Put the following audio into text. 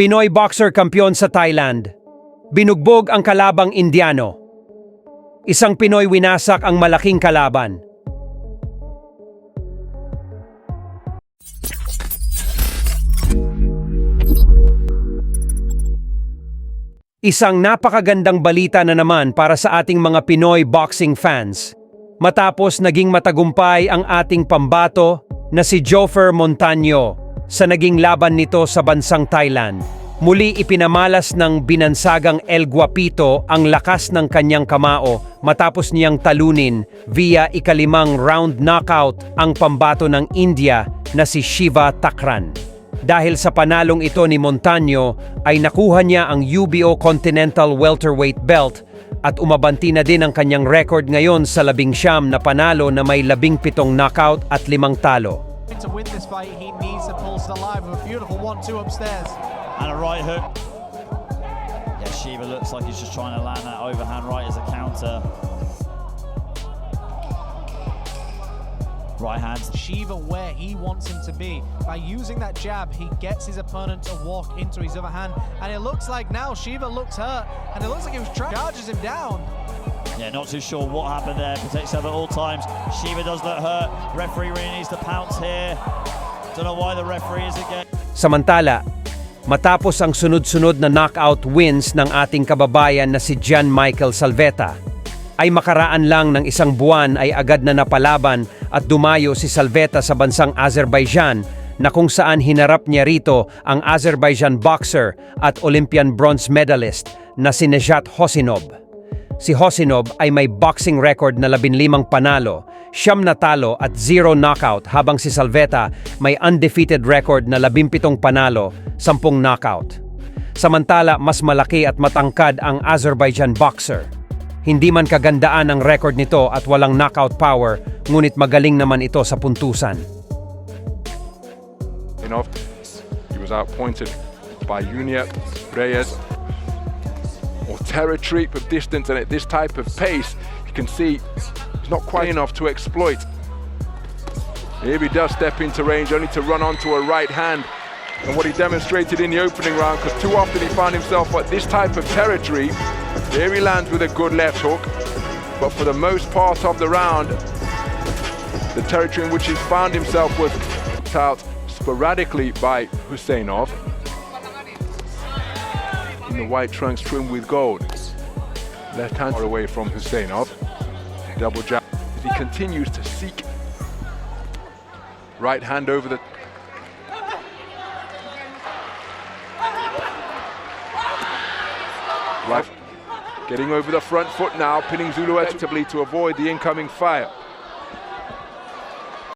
Pinoy boxer kampiyon sa Thailand. Binugbog ang kalabang Indiano. Isang Pinoy winasak ang malaking kalaban. Isang napakagandang balita na naman para sa ating mga Pinoy boxing fans. Matapos naging matagumpay ang ating pambato na si Jofer Montaño sa naging laban nito sa bansang Thailand. Muli ipinamalas ng binansagang El Guapito ang lakas ng kanyang kamao matapos niyang talunin via ikalimang round knockout ang pambato ng India na si Shiva Takran. Dahil sa panalong ito ni Montaño ay nakuha niya ang UBO Continental Welterweight Belt at umabanti na din ang kanyang record ngayon sa labing siyam na panalo na may labing pitong knockout at limang talo. To win this fight, he needs to pull still alive with a beautiful one-two upstairs. and a right hook. Yeah, Shiva looks like he's just trying to land that overhand right as a counter. Right hand. Shiva where he wants him to be. By using that jab, he gets his opponent to walk into his other hand. And it looks like now Shiva looks hurt. And it looks like he was trying charges him down. Yeah, not too sure what happened there. Protects himself at all times. Shiva does look hurt. Referee really needs to pounce here. Don't know why the referee is again. Samantala, matapos ang sunod-sunod na knockout wins ng ating kababayan na si Gian Michael Salveta, ay makaraan lang ng isang buwan ay agad na napalaban at dumayo si Salveta sa bansang Azerbaijan na kung saan hinarap niya rito ang Azerbaijan boxer at Olympian bronze medalist na si Nejat Hosinov. Si Hosinov ay may boxing record na 15 panalo, siyam na talo at zero knockout habang si Salveta may undefeated record na 17 panalo, 10 knockout. Samantala, mas malaki at matangkad ang Azerbaijan boxer. Hindi man kagandaan ang record nito at walang knockout power, ngunit magaling naman ito sa puntusan. Enough. He was outpointed by Unia Reyes. Or territory of distance, and at this type of pace, you can see it's not quite enough to exploit. Here he does step into range, only to run onto a right hand. And what he demonstrated in the opening round, because too often he found himself at this type of territory. There he lands with a good left hook, but for the most part of the round, the territory in which he found himself was out sporadically by Husseinov. In the white trunks trimmed with gold. Left hand away from Husseinov. Double jab he continues to seek. Right hand over the Right. Getting over the front foot now, pinning Zulu effectively to avoid the incoming fire.